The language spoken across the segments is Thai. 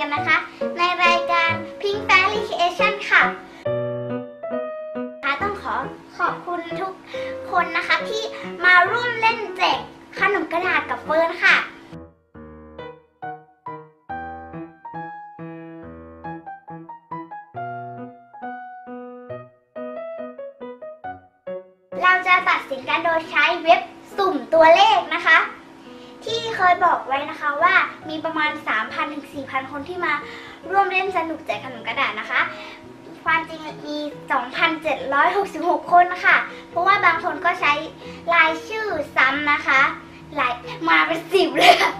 กันนะคะ ในรายการ Pink Fairy Creation ค่ะนะคะต้องขอขอบคุณทุกคนนะคะที่มาร่วมเล่นแจกขนมกระดาษกับเฟิร์นค่ะเราจะตัดสินกันโดยใช้เว็บสุ่มตัวเลขนะคะ ที่เคยบอกไว้นะคะว่ามีประมาณ 3,000ถึง4,000 คนที่มาร่วมเล่นสนุกแจกขนมกระดาษนะคะ ความจริงมี 2,766 คนนะคะเพราะว่าบางคนก็ใช้รายชื่อซ้ำนะคะหลายมาเป็นสิบเลยค่ะ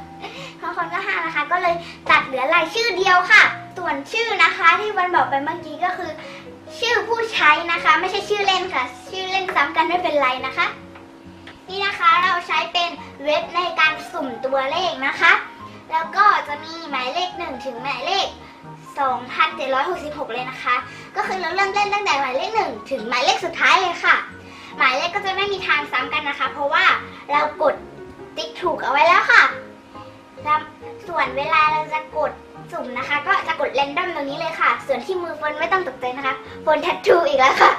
บางคนก็ห้านะคะ ก็เลยตัดเหลือรายชื่อเดียวค่ะ ส่วนชื่อนะคะที่วันบอกไปเมื่อกี้ก็คือ ชื่อผู้ใช้นะคะ ไม่ใช่ชื่อเล่นค่ะ ชื่อเล่นซ้ำกันไม่เป็นไรนะคะ นะคะ เราใช้เป็นเว็บในการสุ่มตัวเลขนะคะ แล้วก็จะมีหมายเลข 1 ถึงหมายเลข 2,766 เลยนะคะ ก็คือเราเริ่มเล่นตั้งแต่หมายเลข 1 ถึงหมายเลขสุดท้ายเลยค่ะ หมายเลขก็จะไม่มีทางซ้ำกันนะคะ เพราะว่าเรากดติ๊กถูกเอาไว้แล้วค่ะ ส่วนเวลาเราจะกดสุ่มนะคะ ก็จะกดเรนดอมตรงนี้เลยค่ะ ส่วนที่มือเฟิร์นไม่ต้องตกใจนะคะเฟิร์นแทททูอีกแล้วค่ะ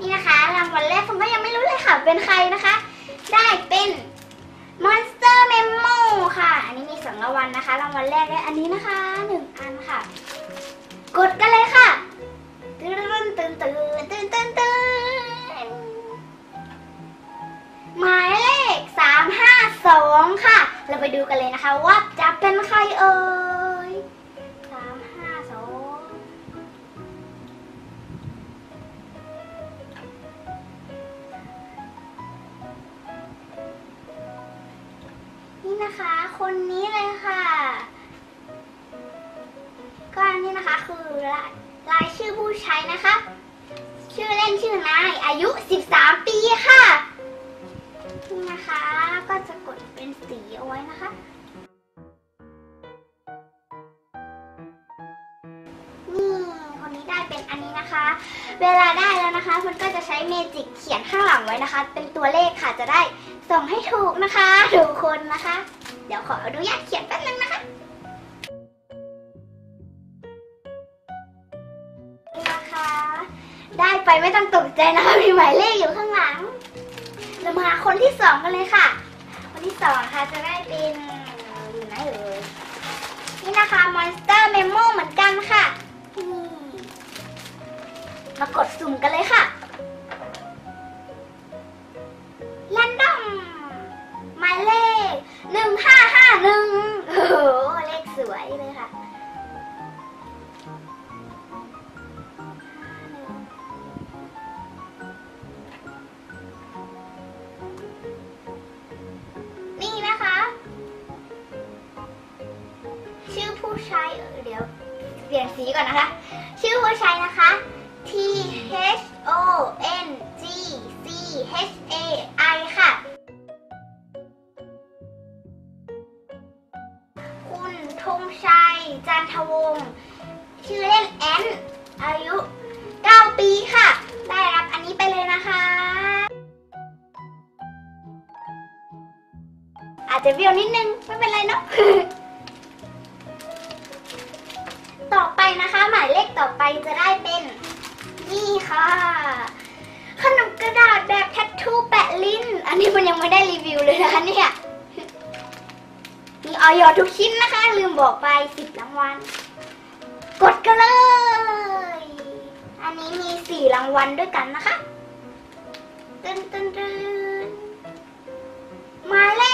นี่นะคะรางวัลแรกผมก็ยังไม่ เลยค่ะ เป็นใครนะคะ ได้เป็น Monster Memo ค่ะ อันนี้มีสองรางวัลนะคะ รางวัลแรกและอันนี้นะคะหนึ่งอันค่ะ กดกันเลยค่ะตื่นตื่นตื่นตื่นตื่นตื่นหมายเลขสามห้าสองค่ะ เราไปดูกันเลยนะคะ ว่าจะเป็นใครเอ่ย นะคะ คนนี้เลยค่ะ ก็อันนี้นะคะคือรายรายชื่อผู้ใช้นะคะ ชื่อเล่นชื่อนาย อายุ 13 ปีค่ะนี่นะคะ ก็จะกดเป็นสีเอาไว้นะคะ นี่คนนี้ได้เป็นอันนี้นะคะ เวลาได้แล้วนะคะ มันก็จะใช้เมจิกเขียนข้างหลังไว้นะคะ เป็นตัวเลขค่ะจะได้ส่งให้ถูกนะคะทุกคนนะคะ ดี๋ยวขออนุญาตเขียนแป๊บนึงนะคะนะคะ ได้ไปไม่ต้องตกใจนะคะมีหมายเลขอยู่ข้างหลังเรามาคนที่สองกันเลยค่ะ คนที่สองนะคะจะได้เป็นอยู่ไหนเอ่ยนี่นะคะ Monster Memo เหมือนกันค่ะมากดสุ่มกันเลยค่ะแรนดอม หมายเลขหนึ่งห้าห้าหนึ่งโอ้โหเลขสวยเลยค่ะนี่นะคะชื่อผู้ใช้เดี๋ยวเปลี่ยนสีก่อนนะคะ ชื่อผู้ใช้นะคะ T H O N ธงชัย จันทวงศ์ชื่อเล่นแอนอายุ 9 ปีค่ะ ได้รับอันนี้ไปเลยนะคะ อาจจะเบี้ยวนิดนึง ไม่เป็นไรเนาะต่อไปนะคะ หมายเลขต่อไปจะได้เป็นนี่ค่ะ ขนมกระดาษแบบแทททูแปะลิ้น อันนี้มันยังไม่ได้รีวิวเลยนะคะเนี่ย ออยทุกชิ้นนะคะ ลืมบอกไปสิบรางวัล กดกันเลย อันนี้มีสี่รางวัลด้วยกันนะคะตึนตึนตึนหมายเล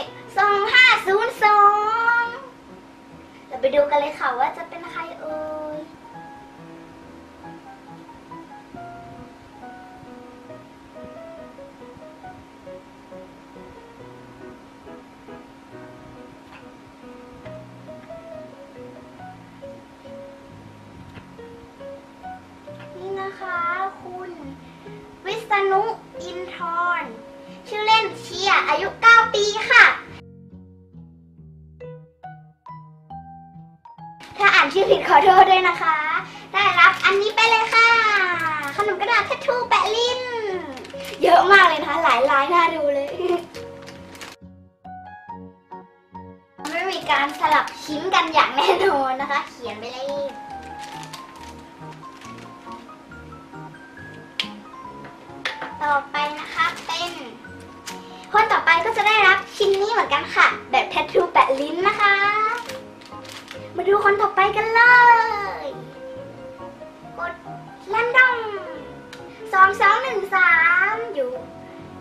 ขสองห้าศูนย์สองเราไปดูกันเลยค่ะว่าจะเป็นใครเอ่ย โทษด้วยนะคะ ได้รับอันนี้ไปเลยค่ะ ขนมกระดาษแทททูแปะลิ้น เยอะมากเลยนะคะ หลายลายน่าดูเลย ไม่มีการสลับชิ้นกันอย่างแน่นอนนะคะ เขียนไปเลยต่อไปนะคะเป็นคนต่อไปก็จะได้รับชิ้นนี้เหมือนกันค่ะ แบบแทททูแปะลิ้นนะคะ มาดูคนต่อไปกันเลย กดแรนดอมสองสองหนึ่งสามอยู่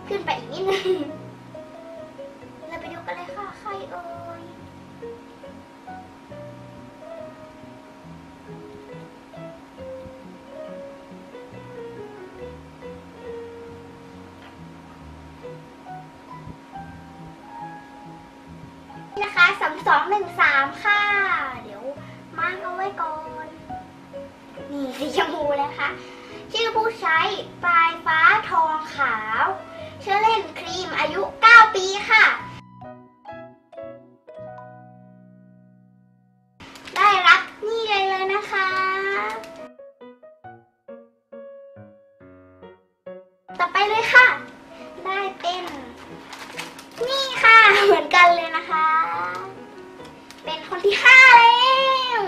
ขึ้นไปอีกนิดนึงเราไปดูกันเลยค่ะใครเอ่ยนะคะสองสองหนึ่งสามค่ะาเอาไว้ก่อน นี่สีชมพูนะคะ ชื่อผู้ใช้ปลายฟ้าทองขาว ชื่อเล่นครีมอายุ 9 ปีค่ะ ได้รับนี่เลยเลยนะคะ ต่อไปเลยค่ะ ได้เป็น นี่ค่ะ เหมือนกันเลยนะคะ เป็นคนที่ห้าแล้ ว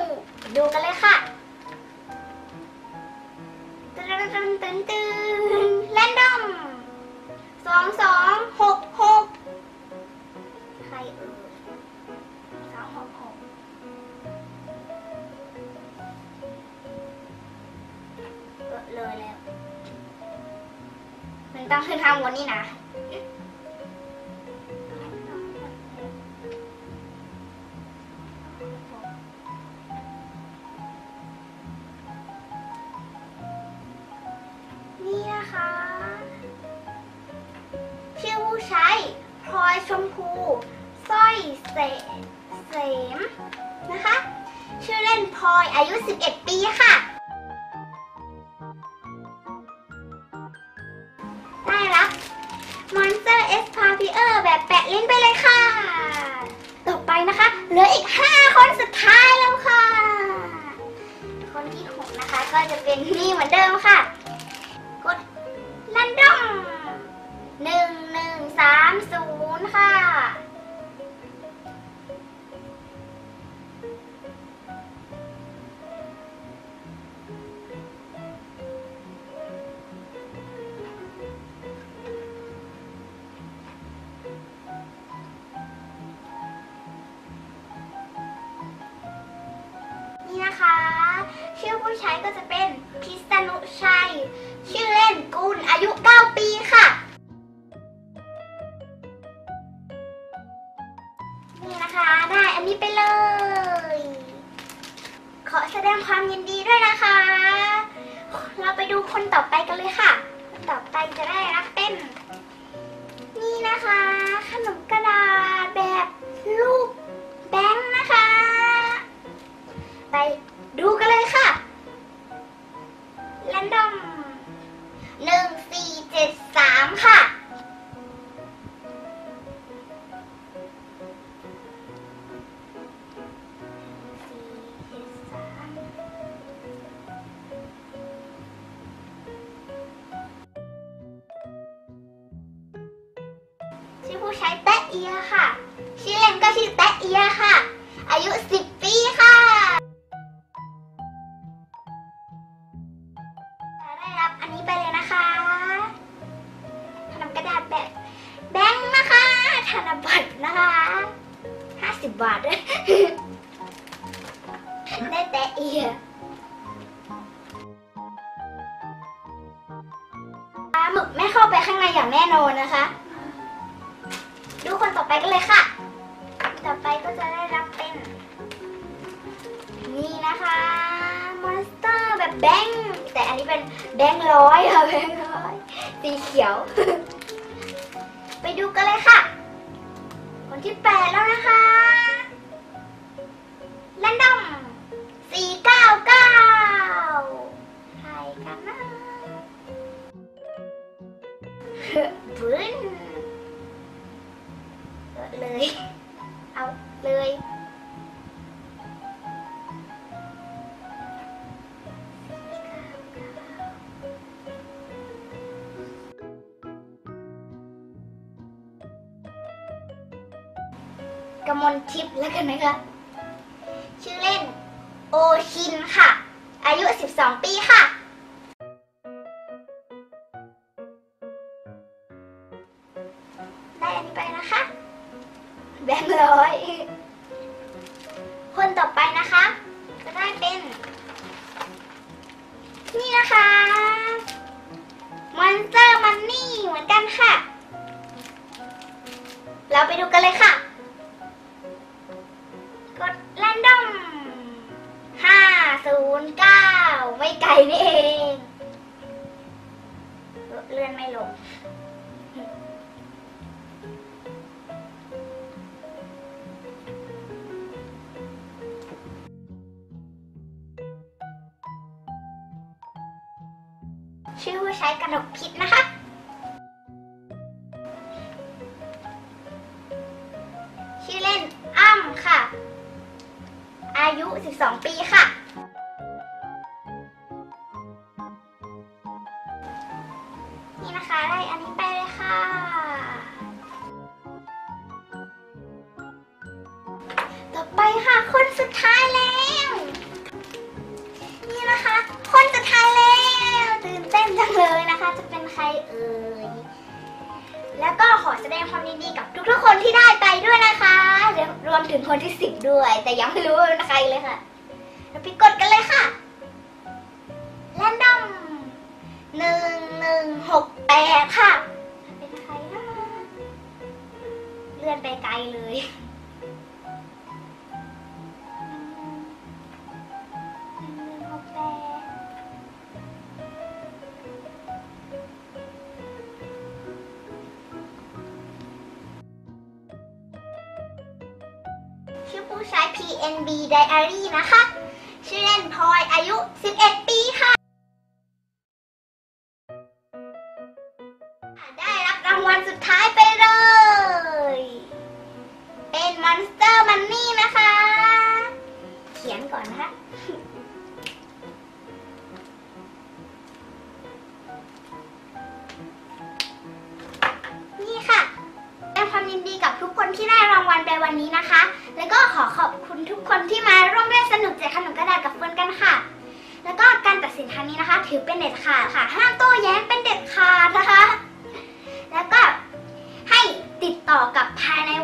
ดูกันเลยค่ะตึนตึนตึนตึนแรนดอมสองสองหกหกใครเอ่ยสองหกหกเออเลยแล้วมันต้องขึ้นทางบนนี่นะ นะคะ ชื่อเล่นพลอยอายุ 11 ปีค่ะ ได้รับ Monster S p a p i e r แบบแปะลิ้นไปเลยค่ะ ต่อไปนะคะ เหลืออีก 5 คนสุดท้ายแล้วค่ะ คนที่ 6 นะคะ ก็จะเป็นนี่เหมือนเดิมค่ะ กดแรนดอมหนึ่งหนึ่งสามศูนย์ ผู้ใช้ก็จะเป็นพิษณุชัย ไปกันเลยค่ะ ต่อไปก็จะได้รับเป็น นี่นะคะมอนสเตอร์แบบแบงแต่อันนี้เป็นแบงร้อยค่ะแบงร้อยสีเขียว ไปดูกันเลยค่ะ คนที่แปดแล้วนะคะแรนดอมสี่เก้าเก้าใครกันนะบึ้น เลย เอาเลย กมลทิพย์แล้วกันนะคะ ชื่อเล่น โอชินค่ะ อายุ 12 ปีค่ะ ศูนย์เก้าไม่ไกลนี่เองเลื่อนไม่ลงชื่อผู้ใช้กระดกพิษนะคะชื่อเล่นอ้ำค่ะ อายุ 12 ปีค่ะ เอ่ย แล้วก็ขอแสดงความยินดีกับทุกๆคนที่ได้ไปด้วยนะคะรวมถึงคนที่สิบด้วย แต่ยังไม่รู้ว่าเป็นใครเลยค่ะ เราไปกดกันเลยค่ะแรนดอมหนึ่งหนึ่งหกแปดค่ะ เป็นใครนะเลื่อนไปไกลเลย ผู้ใช้ PNB Diary นะคะ ชื่อเล่นพลอยอายุ 11 ปีค่ะ ได้รับรางวัลสุดท้ายไปเลย เป็น Monster Money นะคะ เขียนก่อนนะคะ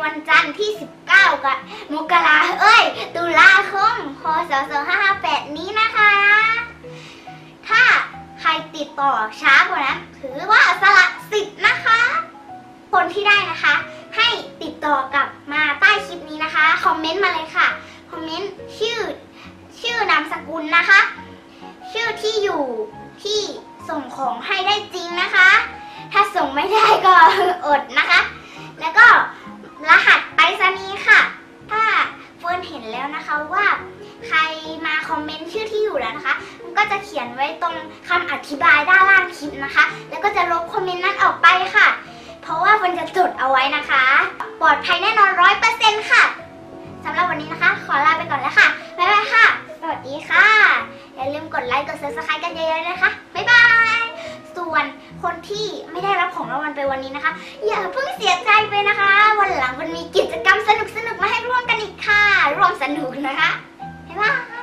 วันจันทร์ที่ 19กับมกราเอ้ย ตุลาคมพศ2558 นี้นะคะ ถ้าใครติดต่อช้ากว่านั้นถือว่าสละสิทธิ์นะคะ คนที่ได้นะคะ ให้ติดต่อกลับมาใต้คลิปนี้นะคะ คอมเมนต์มาเลยค่ะ คอมเมนต์ชื่อ ชื่อนามสกุลนะคะ ชื่อที่อยู่ที่ส่งของให้ได้จริงนะคะ ถ้าส่งไม่ได้ก็อดนะคะ ธิบายด้านล่างคลิปนะคะ แล้วก็จะลบคอมเมนต์นั้นออกไปค่ะ เพราะว่ามันจะจดเอาไว้นะคะ ปลอดภัยแน่นอนร้อยเปอร์เซ็นต์ค่ะสำหรับวันนี้นะคะ ขอลาไปก่อนแล้วค่ะ บ๊ายบายค่ะ สวัสดีค่ะ อย่าลืมกดไลค์กด subscribe กันเยอะๆนะคะ บ๊ายบาย ส่วนคนที่ไม่ได้รับของรางวัลไปวันนี้นะคะ อย่าเพิ่งเสียใจไปนะคะ วันหลังมันมีกิจกรรมสนุกๆมาให้ร่วมกันอีกค่ะ ร่วมสนุกนะคะ บ๊ายบาย